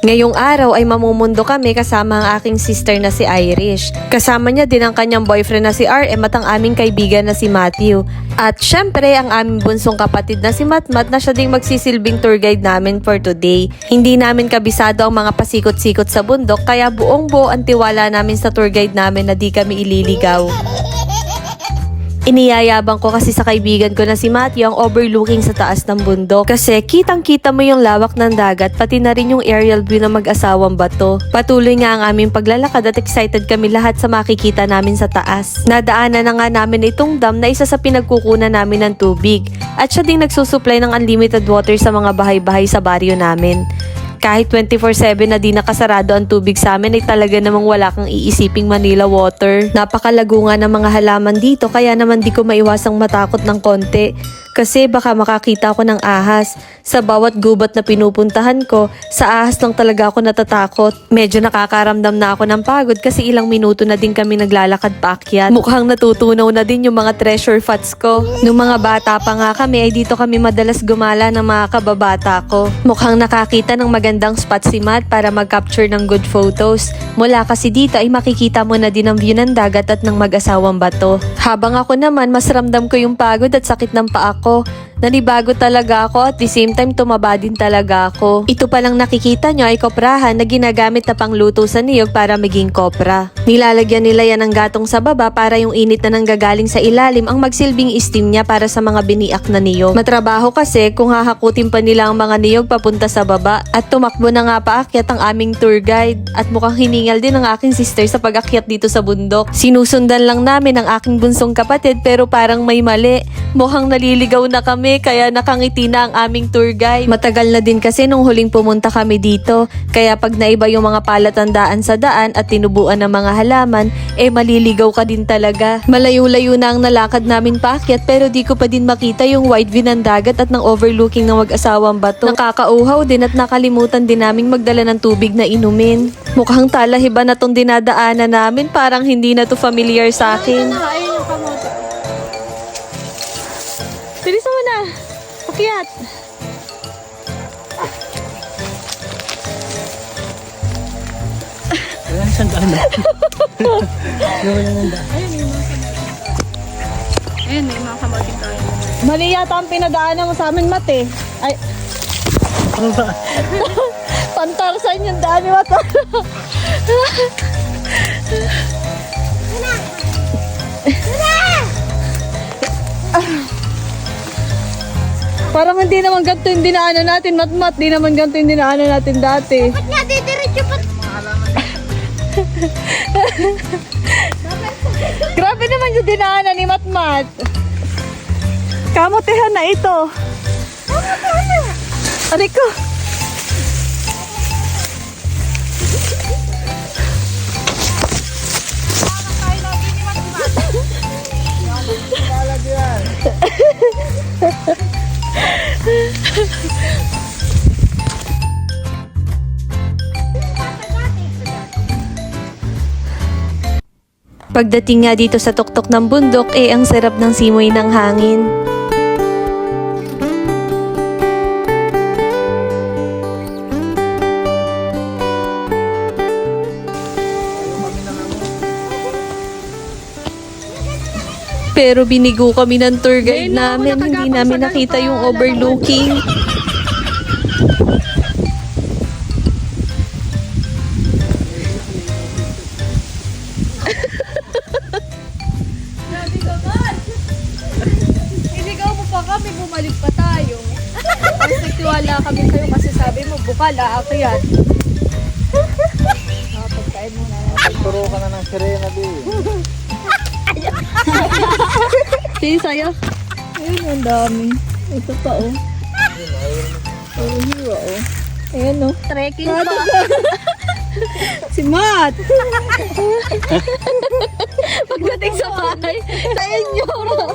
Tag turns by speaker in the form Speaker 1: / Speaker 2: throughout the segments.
Speaker 1: Ngayong araw ay mamumundo kami kasama ang aking sister na si Irish. Kasama niya din ang kanyang boyfriend na si RM at ang aming kaibigan na si Matthew. At syempre ang aming bunsong kapatid na si Matmat na siya ding magsisilbing tour guide namin for today. Hindi namin kabisado ang mga pasikot-sikot sa bundok kaya buong buo ang tiwala namin sa tour guide namin na di kami ililigaw. Iniyayabang ko kasi sa kaibigan ko na si Matthew ang overlooking sa taas ng bundok. Kasi kitang kita mo yung lawak ng dagat pati na rin yung aerial view ng mag-asawang bato. Patuloy nga ang aming paglalakad at excited kami lahat sa makikita namin sa taas. Nadaanan na nga namin itong dam na isa sa pinagkukunan namin ng tubig. At siya ding nagsusupply ng unlimited water sa mga bahay-bahay sa baryo namin. Kahit 24-7 na di nakasarado ang tubig sa amin ay talaga namang wala kang iisiping Manila water. Napakalago nga ng mga halaman dito kaya naman di ko maiwasang matakot ng konti. Kasi baka makakita ako ng ahas. Sa bawat gubat na pinupuntahan ko, sa ahas lang talaga ako natatakot. Medyo nakakaramdam na ako ng pagod kasi ilang minuto na din kami naglalakad paakyat. Mukhang natutunaw na din yung mga treasure fats ko. Nung mga bata pa nga kami ay dito kami madalas gumala ng mga kababata ko. Mukhang nakakita ng magandang spot si Matt para mag-capture ng good photos. Mula kasi dito ay makikita mo na din ang view ng dagat at ng mag-asawang bato. Habang ako naman, mas ramdam ko yung pagod at sakit ng paa ko. Nanibago talaga ako at the same time tumaba din talaga ako. Ito palang nakikita nyo ay koprahan na ginagamit na pangluto sa niyog para maging kopra. Nilalagyan nila yan ng gatong sa baba para yung init na nanggagaling sa ilalim ang magsilbing steam niya para sa mga biniak na niyog. Matrabaho kasi kung hahakutin pa nila ang mga niyog papunta sa baba at tumakbo na nga paakyat ang aming tour guide at mukhang hiningal din ang aking sister sa pag-akyat dito sa bundok. Sinusundan lang namin ang aking bunsong kapatid pero parang may mali. Mukhang naliligaw na kami kaya nakangiti na ang aming tour guide. Matagal na din kasi nung huling pumunta kami dito kaya pag naiba yung mga palatandaan sa daan at tinubuan ng mga halaman eh maliligaw ka din talaga. Malayo-layo na ang nalakad namin paakyat pero di ko pa din makita yung wide view ng dagat at ng overlooking ng mag-asawang bato. Nakakauhaw din at nakalimutan din naming magdala ng tubig na inumin. Mukhang talahiba na tong dinadaanan namin parang hindi na to familiar sa akin. Bilisan mo na. Pakyat.
Speaker 2: Wala na siyang daan na. Wala na daan.
Speaker 3: Ayun, may mga kamote tayo.
Speaker 1: Mali yata ang pinadaanan mo sa amin, Mate. Ay,
Speaker 2: Ano ba?
Speaker 1: pantarsan yung daan ni Mate. Parang hindi naman ganito yung dinaanan natin, Matmat. Di naman ganito yung dinaanan natin dati.
Speaker 3: Ba't nga didiretso pa?
Speaker 1: Grabe naman yung dinaanan ni Matmat. Kamotehan na ito. Aray ko. Pagdating nga dito sa tuktok ng bundok, eh ang sarap ng simoy ng hangin. Pero binigo kami ng tour guide namin, hindi namin nakita yung overlooking.
Speaker 3: Iligaw mo pa kami, bumalik pa tayo. Tapos nagtiwala kami sa'yo kasi sabi mo, bukal, aakyat. Ah, pagkain muna natin.
Speaker 2: Turo ka na ng sirena, di.
Speaker 1: Sige, saya.
Speaker 3: Ayun, ang dami. Ito pa, oh. Oh, hero, oh. Ayan, oh. Trekking pa. si Matt!
Speaker 1: Pagdating sa bahay, sa inyo.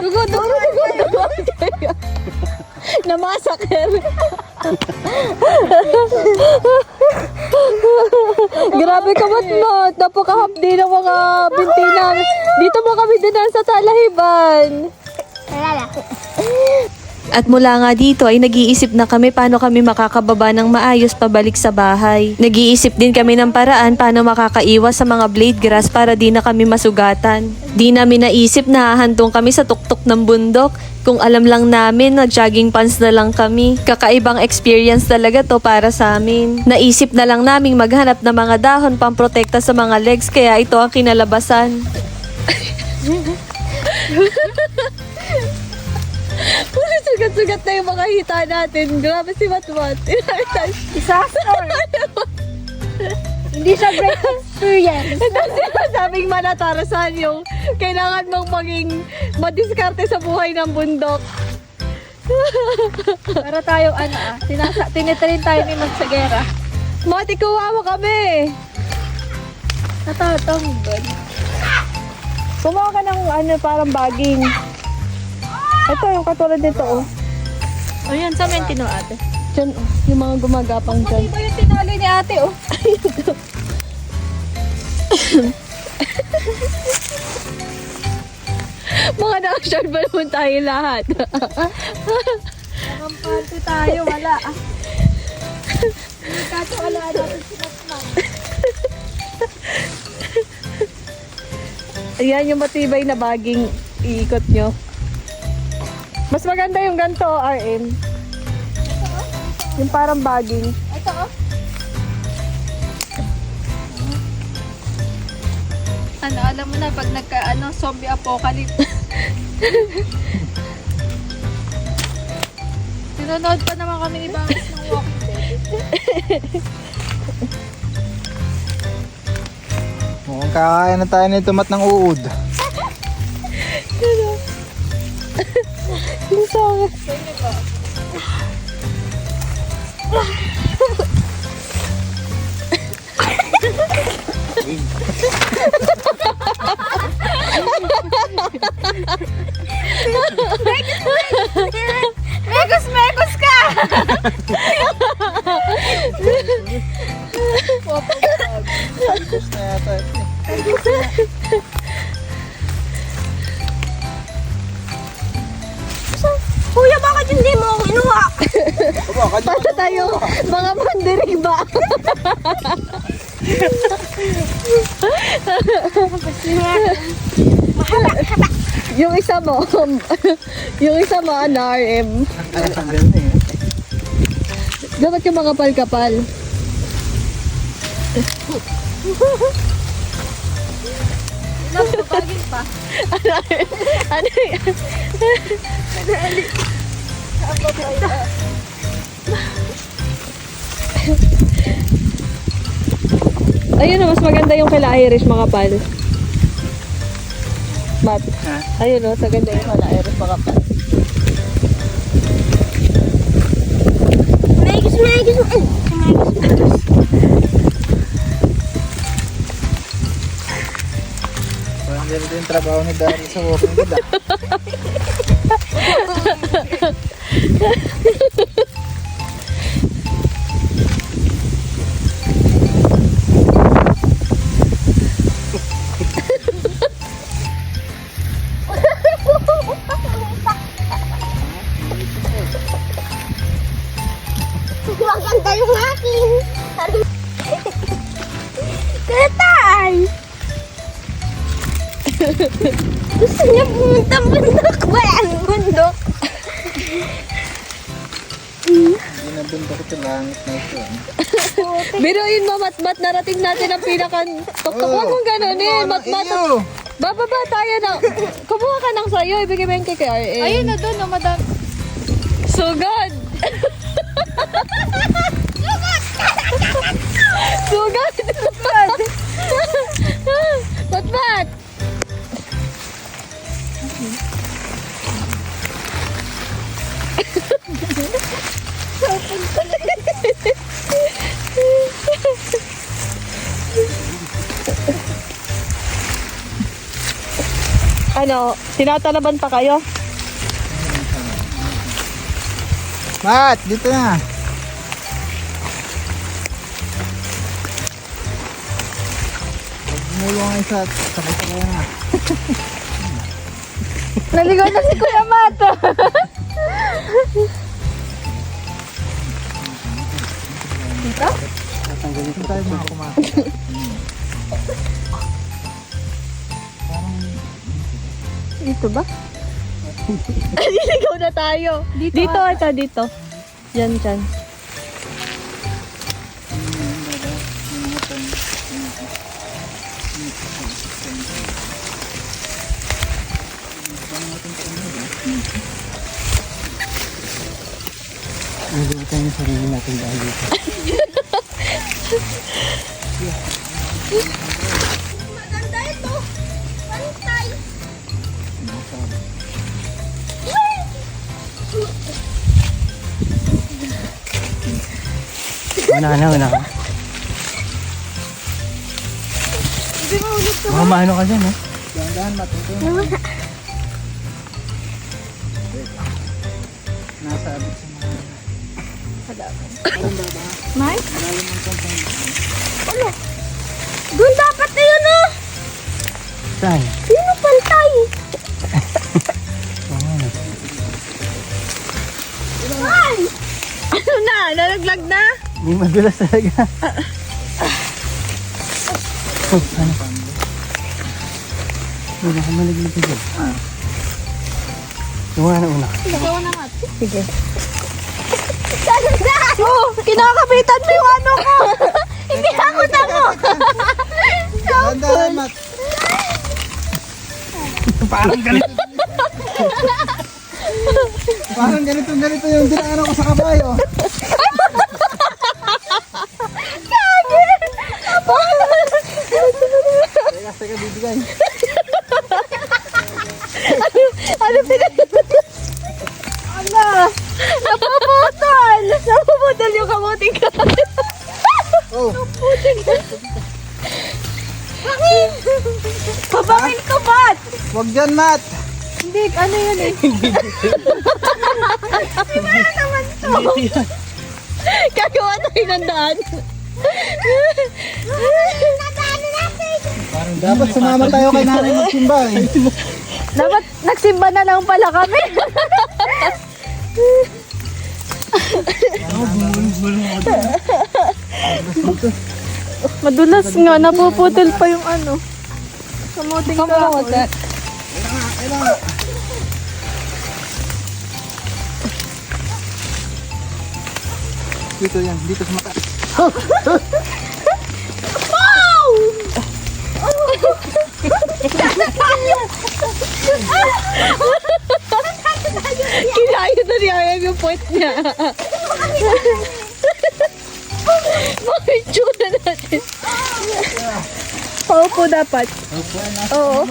Speaker 1: Dugo, dugo, dugo, dugo. Namasaker. Grabe ka mat mat. Napakahapdi ng mga binti namin. Dito mo kami dinan sa talahiban.
Speaker 4: At mula nga dito ay nag-iisip na kami paano kami makakababa ng maayos pabalik sa bahay. Nag-iisip din kami ng paraan paano makakaiwas sa mga blade grass para di na kami masugatan. Di namin naisip na hahantong kami sa tuktok ng bundok. Kung alam lang namin, nag-jogging pants na lang kami. Kakaibang experience talaga to para sa amin. Naisip na lang naming maghanap ng mga dahon pamprotekta sa mga legs kaya ito ang kinalabasan. Sugat-sugat na yung mga hita natin. Grabe si Matmat.
Speaker 3: Disaster! Hindi siya great experience.
Speaker 4: Sabing manatarasan yung kailangan mong maging madiskarte sa buhay ng bundok.
Speaker 3: Para tayo, ano ah, tinasa, tinitrain tayo ni Magsagera.
Speaker 4: Mati, kuha mo kami.
Speaker 3: Natatanggol.
Speaker 4: Kumuha ka ng ano, parang baging. Ito, yung katulad nito, oh.
Speaker 3: O yan, sa mentino ate.
Speaker 4: Diyan, oh. Yung mga gumagapang dyan.
Speaker 3: Iba yung tinalo ni ate, oh.
Speaker 4: Mga naka-short ba naman tayo lahat?
Speaker 3: Kampante tayo, wala. Kaso wala natin sinasma.
Speaker 4: Ayan yung matibay na baging iikot nyo. Mas maganda yung ganito, RM. Yung parang baging.
Speaker 3: Ito oh. Ano, alam mo na, pag nagka, ano, zombie apocalypse. Nanonood pa naman kami ni Bangas ng Walking Dead.
Speaker 5: Mukhang kakain na tayo ng tomat ng uod.
Speaker 4: Yung sangit.
Speaker 3: Megos, megos ka!
Speaker 5: Gusto na yata ito eh.
Speaker 4: Bakit hindi mo ako inuha? Para tayo, mga pandirig ba? yung isa mo, yung isa mo, ano, RM. Dapat yung mga kapal-kapal.
Speaker 3: Babagin pa.
Speaker 4: Ano yan? Ayun na, mas maganda yung kila Irish mga pal. Mat.
Speaker 5: Ha?
Speaker 4: Ayun o, sa ganda yung kila Irish mga pal.
Speaker 3: Megos, megos,
Speaker 5: Parang ganito yung trabaho ni Daryl sa walking.
Speaker 3: Maganda yung akin. Tatay! Gusto niya pumunta bundok ba? Ang bundok?
Speaker 5: Hindi na bundok ito, langit na ito. eh.
Speaker 4: Biruin mo, Matmat, narating natin ang pinaka... Huwag
Speaker 5: Oh,
Speaker 4: mong ganunin,
Speaker 5: ano,
Speaker 4: Matmat. Bababa tayo na... Kumuha ka ng sayo, ibigay mo yung kay.
Speaker 3: Ayun na doon, no, madam.
Speaker 4: Tinatalaban pa kayo?
Speaker 5: Mat, dito na. Bumulong ang isa sakay-sakay na.
Speaker 3: Naligaw na si Kuya Mato. Dito?
Speaker 2: Tatanggalin ko tayo mga kumakas.
Speaker 3: Dito ba? Niligaw na tayo. Dito, dito ata, dito. Yan, dyan.
Speaker 2: Nalimutan yung sarili natin dahil dito. Una na, una ka.
Speaker 3: Hindi mo ulit
Speaker 2: Baka maano ka dyan, ha?
Speaker 5: Dahan-dahan matuto. Nasa abit sa mga
Speaker 3: May? Ano? Doon dapat na yun oh!
Speaker 2: Saan?
Speaker 3: Sino pantay? Ay! Ano na? Nalaglag na?
Speaker 2: Hindi madulas talaga. Oh, ano? Uy, baka malaglag ka dyan. Yung una, una ka.
Speaker 3: Ikaw na nga. Sige. Oh, kinakabitan mo yung ano ko. Hindi ako na mo.
Speaker 5: Dahan-dahan mat.
Speaker 2: Parang ganito.
Speaker 5: Parang ganito ganito yung dinaanan ko sa kabayo. Teka, teka, bibigay.
Speaker 3: Ano pinag... Ano? Napuputol! Napuputol yung kamuting ka.
Speaker 5: Oh,
Speaker 3: Bakit? Pabangin ko ba't?
Speaker 5: wag dyan mat.
Speaker 3: Hindi, ano yun eh. Di ba naman to? Gagawa tayo ng daan. Nadaanan natin.
Speaker 5: Dapat sumama tayo kay nanay magsimba eh.
Speaker 3: Dapat nagsimba na lang pala kami. Madulas nga, napuputol pa yung ano. Kamuting ka.
Speaker 5: Dito yan, dito sa mata.
Speaker 3: Kinayo na ni Ayam yung point niya. Bakit tsura natin? Paupo dapat. Oo.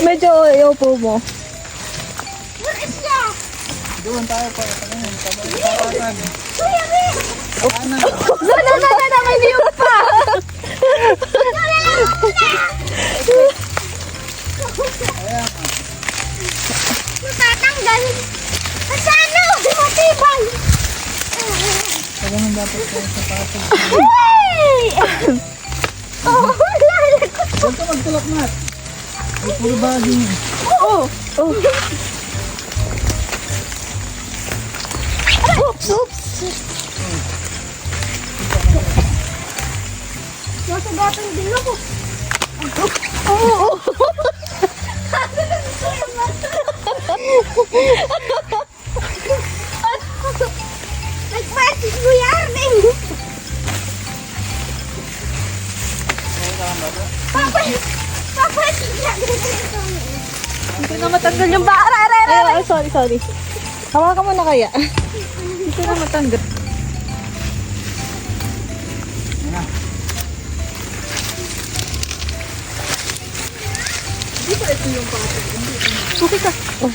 Speaker 3: Medyo iupo mo.
Speaker 5: Doon tayo pa. Tapatan.
Speaker 3: Na, na, na, na, na, may niyog pa! Matatanggal! Masano? Matibay!
Speaker 5: Kailangan dapat tayo sa pato.
Speaker 3: Oh, lalakot!
Speaker 5: Huwag ka magtulak mat. May puro baging.
Speaker 3: Oo! Oh. Oops! Oops! Nasagatan din ako. Oo! Nagpasis mo yarning! Papa! Papa! Hindi na matanggal yung bara. Aray. sorry, sorry. Hawakan mo na kaya. Hindi na matanggal. Okay ka. Oh.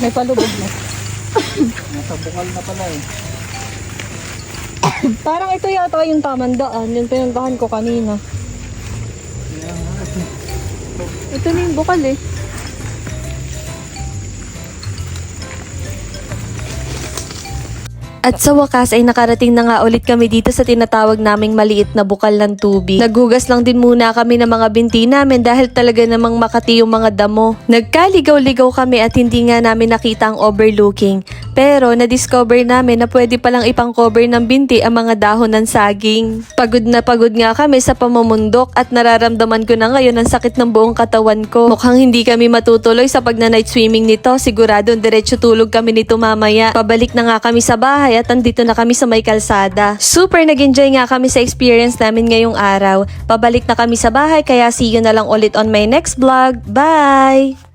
Speaker 3: May palubog na.
Speaker 5: Nasa bukal na pala eh.
Speaker 3: Parang ito yata yung tamang daan. Yung pinuntahan ko kanina. Ito na yung bukal eh.
Speaker 1: At sa wakas ay nakarating na nga ulit kami dito sa tinatawag naming maliit na bukal ng tubig. Naghugas lang din muna kami ng mga binti namin dahil talaga namang makati yung mga damo. Nagkaligaw-ligaw kami at hindi nga namin nakita ang overlooking. Pero na-discover namin na pwede palang ipang-cover ng binti ang mga dahon ng saging. Pagod na pagod nga kami sa pamamundok at nararamdaman ko na ngayon ang sakit ng buong katawan ko. Mukhang hindi kami matutuloy sa pagna-night swimming nito. Sigurado diretso tulog kami nito mamaya. Pabalik na nga kami sa bahay at andito na kami sa may kalsada. Super nag-enjoy nga kami sa experience namin ngayong araw. Pabalik na kami sa bahay kaya see you na lang ulit on my next vlog. Bye!